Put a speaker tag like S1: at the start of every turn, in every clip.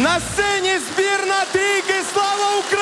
S1: На сцені збірна трійки Слава Україні!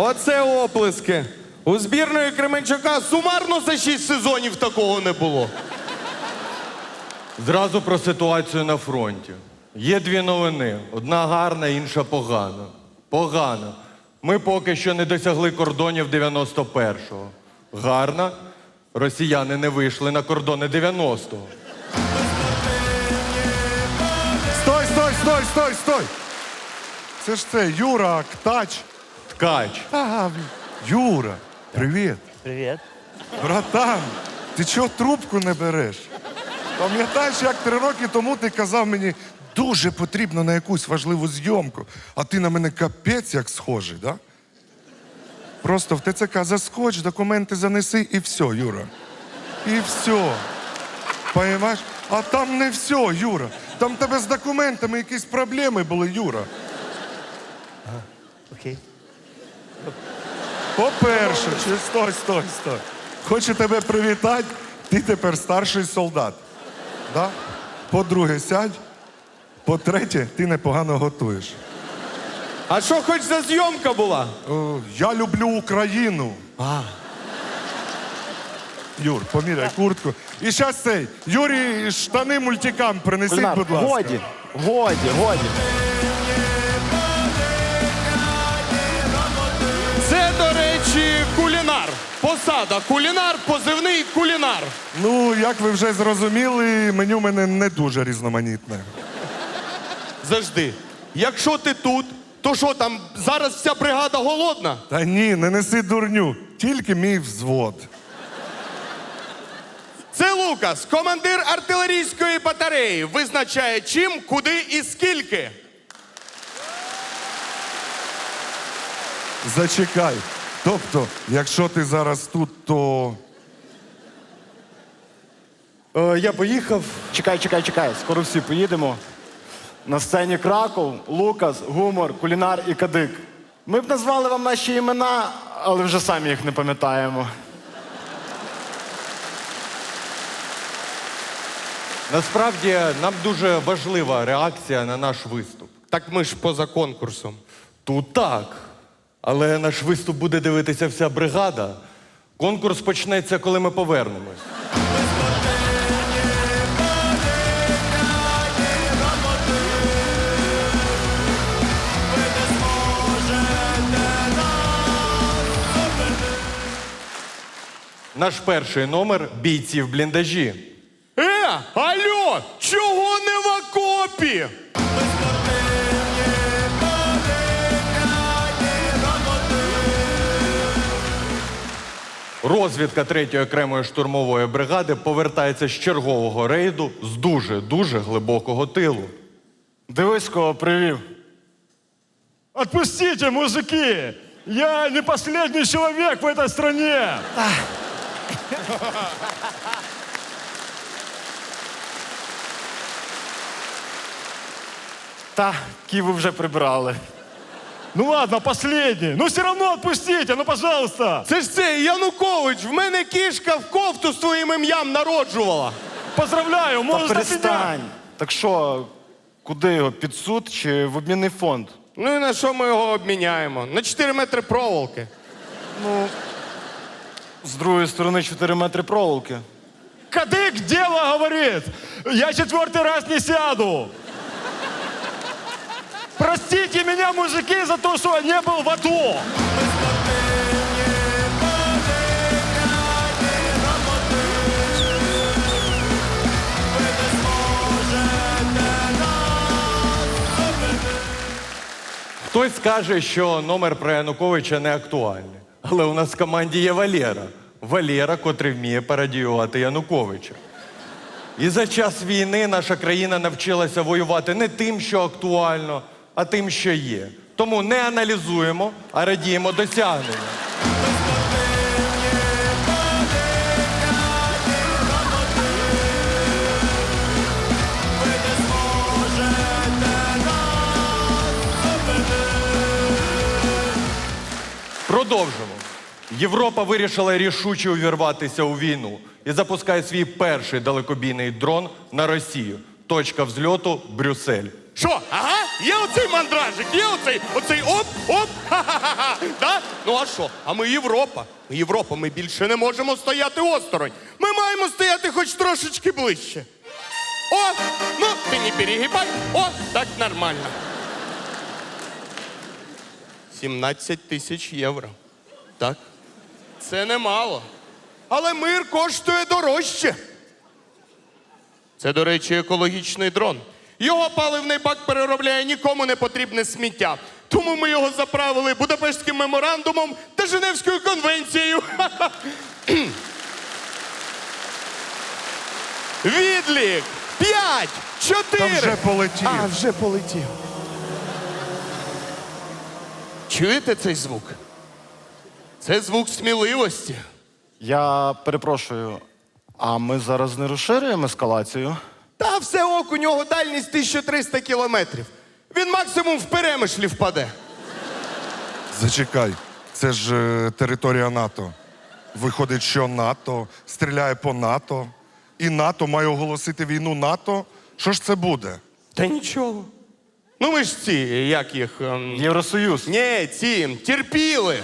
S1: Оце оплески. У збірної Кременчука сумарно за шість сезонів такого не було.
S2: Зразу про ситуацію на фронті. Є дві новини: одна гарна, інша погана. Погана. Ми поки що не досягли кордонів 91-го. Гарна. Росіяни не вийшли на кордони 90-го.
S3: Стой, стой, стой, стой, стой! Це ж це Юра Ктач.
S2: Ткач.
S3: Ага, Юра, привіт.
S4: Привіт.
S3: Братан, ти чого трубку не береш? Пам'ятаєш, як три роки тому ти казав мені, дуже потрібно на якусь важливу зйомку, а ти на мене капець як схожий, да? Просто в ТЦК заскоч, документи занеси і все, Юра. І все. Понимаєш? А там не все, Юра. Там тебе з документами якісь проблеми були, Юра.
S4: Окей.
S3: По-перше, чи стой, стой, стой. Хочу тебе привітати, ти тепер старший солдат. Да? По-друге, сядь. По-третє, ти непогано готуєш.
S1: А що хоч за зйомка була?
S3: О, я люблю Україну.
S1: А.
S3: Юр, поміряй куртку. І зараз цей. Юрій, штани мультикам принесіть,
S4: Кульнар,
S3: будь ласка.
S4: годі, годі, годі.
S1: Посада кулінар, позивний кулінар.
S3: Ну, як ви вже зрозуміли, меню в мене не дуже різноманітне.
S1: Завжди. Якщо ти тут, то що там зараз вся бригада голодна?
S3: Та ні, не неси дурню, тільки мій взвод.
S1: Це Лукас, командир артилерійської батареї, визначає чим, куди і скільки.
S3: Зачекай. Тобто, якщо ти зараз тут, то.
S2: Е, я поїхав.
S4: Чекай, чекай, чекай. Скоро всі поїдемо. На сцені Краков, Лукас, Гумор, Кулінар і Кадик. Ми б назвали вам наші імена, але вже самі їх не пам'ятаємо.
S2: Насправді нам дуже важлива реакція на наш виступ.
S1: Так ми ж поза конкурсом.
S2: Тут так. Але наш виступ буде дивитися вся бригада. Конкурс почнеться, коли ми повернемось. Наш перший номер бійці в бліндажі.
S1: Е, алло, чого не в окопі?
S2: Розвідка 3-ї окремої штурмової бригади повертається з чергового рейду з дуже дуже глибокого тилу.
S4: Дивись, кого привів.
S5: Отпустите, мужики! Я не последний человек в этой стране!
S4: Та, Ківу вже прибрали.
S5: Ну ладно, последний. Ну все равно отпустите, ну пожалуйста!
S1: Це ж цей Янукович, в мене кішка в кофту з твоїм ім'ям народжувала.
S5: Поздравляю,
S4: Та
S5: можешь обменять.
S4: перестань. Так що, куди його? Під суд чи в обмінний фонд?
S1: Ну і на що ми його обміняємо? На 4 метри проволоки.
S4: З другої сторони 4 метри проволоки.
S5: Кадык дело говорит! Я четвертый раз не сяду! Простите меня, мужики, за то, что я не был в АТО!
S2: Хтось скаже, що номер про Януковича не актуальний. Але у нас в команді є Валера. Валєра, котрий вміє пародіювати Януковича. І за час війни наша країна навчилася воювати не тим, що актуально, а тим, що є. Тому не аналізуємо, а радіємо досягненням. Продовжимо. Європа вирішила рішуче увірватися у війну і запускає свій перший далекобійний дрон на Росію. Точка взльоту Брюссель.
S1: Що? Ага, є оцей мандражик, є оцей, оцей оп, оп, ха-ха-ха. Да? Ну а що? А ми Європа. Ми Європа, ми більше не можемо стояти осторонь. Ми маємо стояти хоч трошечки ближче. О, ну ти не перегибай. О, так нормально. 17 тисяч євро. Так. Це немало. Але мир коштує дорожче. Це, до речі, екологічний дрон. Його паливний бак переробляє нікому не потрібне сміття. Тому ми його заправили Будапештським меморандумом та Женевською конвенцією. Відлік! П'ять! Чотири!
S3: Та вже полетів.
S1: А, вже полетів. Чуєте цей звук? Це звук сміливості.
S4: Я перепрошую, а ми зараз не розширюємо ескалацію?
S1: Та все ок, у нього дальність 1300 кілометрів. Він максимум в перемишлі впаде.
S3: Зачекай, це ж е, територія НАТО. Виходить, що НАТО стріляє по НАТО, і НАТО має оголосити війну НАТО. Що ж це буде?
S1: Та нічого. Ну ми ж ці, як їх. ем,
S4: Євросоюз.
S1: Ні, ці терпіли.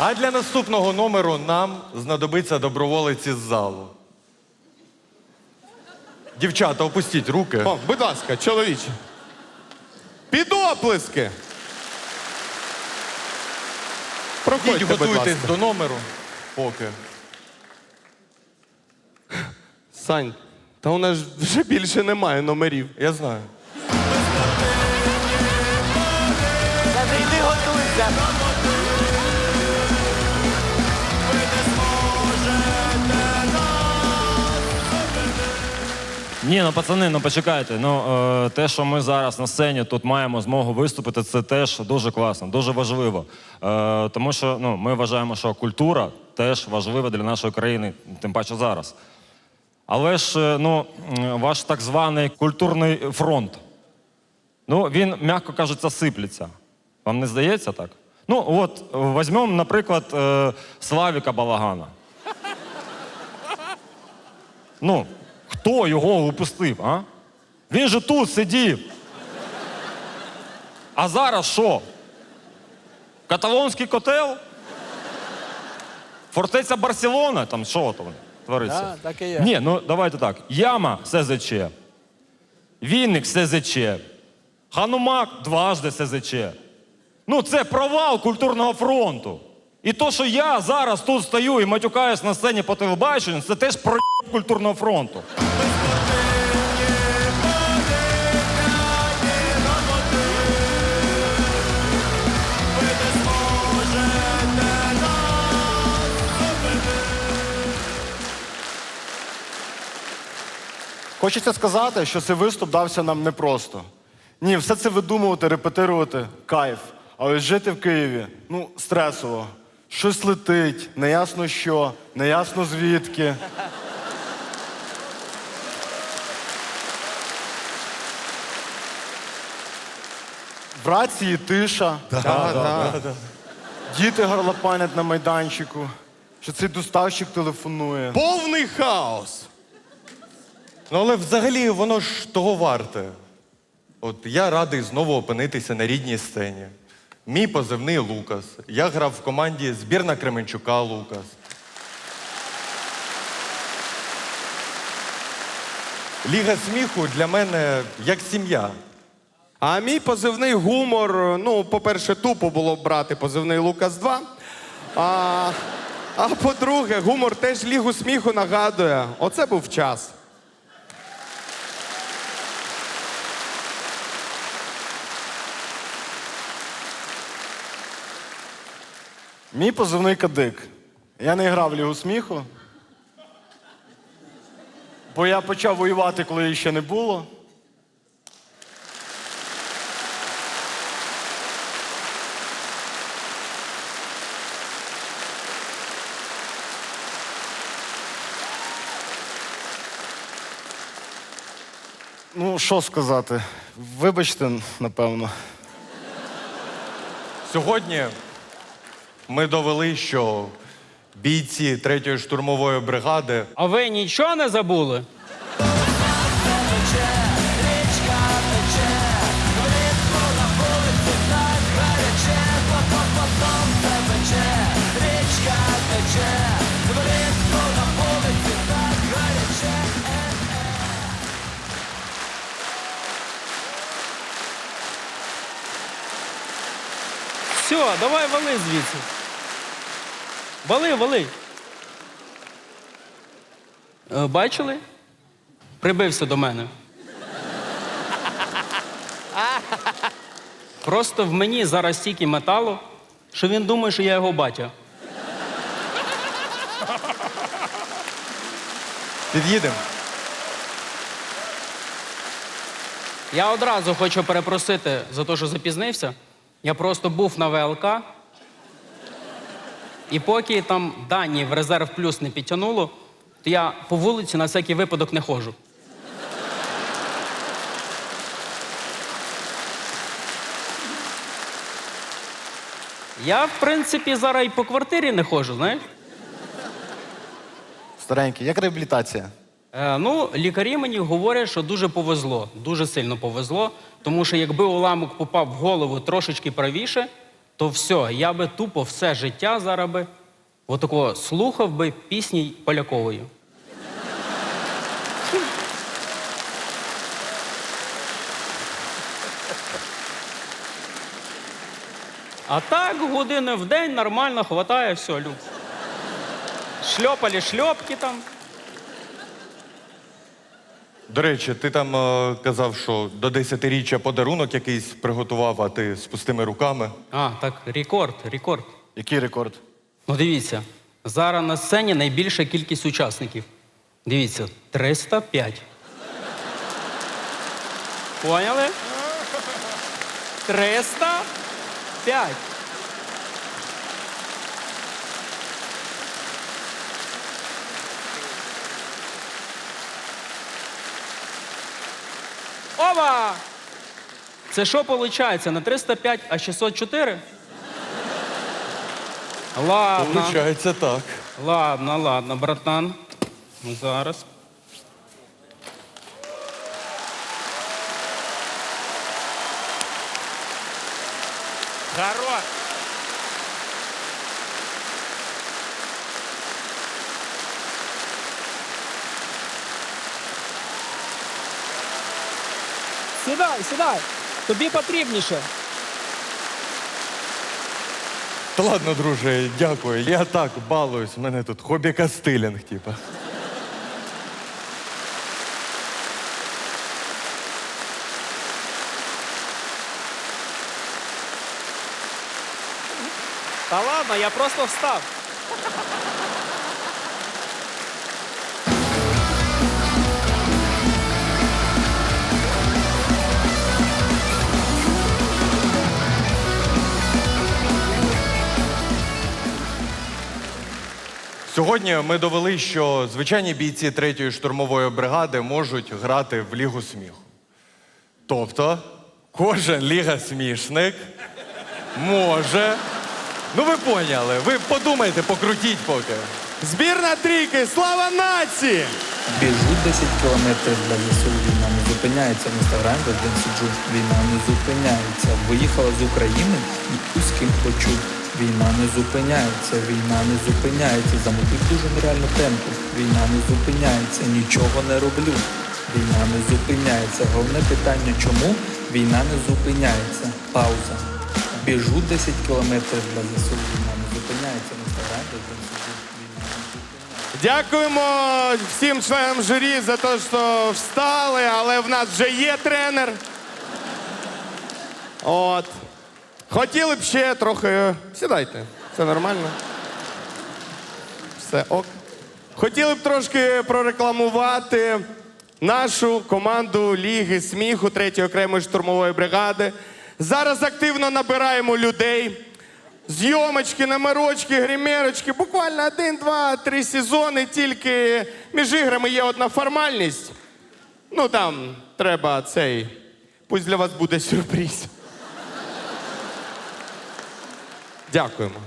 S2: А для наступного номеру нам знадобиться доброволець із залу. Дівчата, опустіть руки.
S1: О, будь ласка, чоловіче. Під оплески.
S2: Ідіть,
S1: Проходьте, будь
S2: готуйтесь
S1: ласка.
S2: до номеру. Поки.
S1: Сань, та у нас вже більше немає номерів.
S2: Я знаю.
S6: Ні, ну пацани, ну почекайте. Ну е, те, що ми зараз на сцені тут маємо змогу виступити, це теж дуже класно, дуже важливо. Е, тому що ну, ми вважаємо, що культура теж важлива для нашої країни, тим паче зараз. Але ж е, ну, ваш так званий культурний фронт, ну він, м'яко кажучи, сиплеться. Вам не здається так? Ну, от, візьмемо, наприклад, е, Славіка Балагана. Ну, хто його упустив, а? Він же тут сидів. А зараз що? Каталонський котел? Фортеця Барселона? Там що там твориться?
S7: Да, так і є.
S6: Ні, ну давайте так. Яма СЗЧ. Вінник СЗЧ. Ханумак дважди СЗЧ. Ну, це провал культурного фронту. І то, що я зараз тут стою і матюкаюсь на сцені по телебаченню, це теж про культурного фронту.
S4: Хочеться сказати, що цей виступ дався нам непросто. Ні, все це видумувати, репетирувати кайф. А ось жити в Києві ну, стресово. Щось летить, неясно що, неясно звідки. В рації тиша. Діти горлопанять на майданчику, що цей доставщик телефонує.
S1: Повний хаос.
S2: Ну, але взагалі воно ж того варте. От я радий знову опинитися на рідній сцені. Мій позивний Лукас. Я грав в команді збірна Кременчука Лукас. Ліга сміху для мене як сім'я.
S1: А мій позивний гумор. Ну, по-перше, тупо було б брати позивний Лукас 2. А А по-друге, гумор теж лігу сміху нагадує. Оце був час.
S4: Мій позивний кадик. Я не грав Лігу сміху. Бо я почав воювати, коли її ще не було. Ну, що сказати? Вибачте, напевно.
S2: Сьогодні ми довели, що бійці 3-ї штурмової бригади
S7: А ви нічого не забули? Все, давай вали звідси. Вали, вали. Е, Бачили? Прибився до мене. Просто в мені зараз стільки металу, що він думає, що я його батя.
S2: під'їдемо.
S7: Я одразу хочу перепросити за те, що запізнився. Я просто був на ВЛК. І поки там дані в резерв плюс не підтягнуло, то я по вулиці на всякий випадок не ходжу. Я, в принципі, зараз і по квартирі не ходжу, знаєш?
S4: Старенький, як реабілітація?
S7: Е, ну, лікарі мені говорять, що дуже повезло, дуже сильно повезло, тому що якби уламок попав в голову трошечки правіше, то все, я би тупо все життя зараз би отако слухав би пісні Полякової. А так години в день нормально хватає, все, люкс. Шльопали шльопки там.
S2: До речі, ти там е, казав, що до 10-річчя подарунок якийсь приготував, а ти з пустими руками.
S7: А, так, рекорд, рекорд.
S4: Який рекорд?
S7: Ну дивіться, зараз на сцені найбільша кількість учасників. Дивіться, 305. Поняли? 305. Ова! Це що виходить? Не 305, а 604? Ладно.
S2: Получається так.
S7: Ладно, ладно, братан. Зараз. Хорош. Сідай, сідай. Тобі потрібніше.
S2: Та ладно, друже, дякую. Я так балуюсь. У мене тут хобі кастилінг, типа.
S7: Та ладно, я просто встав.
S2: Сьогодні ми довели, що звичайні бійці 3-ї штурмової бригади можуть грати в Лігу сміху. Тобто, кожен ліга смішник може. Ну, ви поняли, ви подумайте, покрутіть поки.
S1: Збірна трійки, слава нації!
S8: Біжу 10 кілометрів для ЗСУ, війна не зупиняється. В інстаграм один сиджу, війна не зупиняється. Виїхала з України і узким хочу. Війна не зупиняється, війна не зупиняється. Замутив дуже нереальну темпу. Війна не зупиняється, нічого не роблю. Війна не зупиняється. Головне питання, чому війна не зупиняється? Пауза. Біжу 10 кілометрів для ЗСУ, війна не зупиняється. В інстаграм один сиджу.
S1: Дякуємо всім членам журі за те, що встали, але в нас вже є тренер. От. Хотіли б ще трохи. Сідайте, все нормально. Все ок. Хотіли б трошки прорекламувати нашу команду Ліги сміху 3-ї окремої штурмової бригади. Зараз активно набираємо людей. Зйомочки, номерочки, гримерочки. Буквально один, два, три сезони. Тільки між іграми є одна формальність. Ну там треба цей. Пусть для вас буде сюрприз. Дякуємо.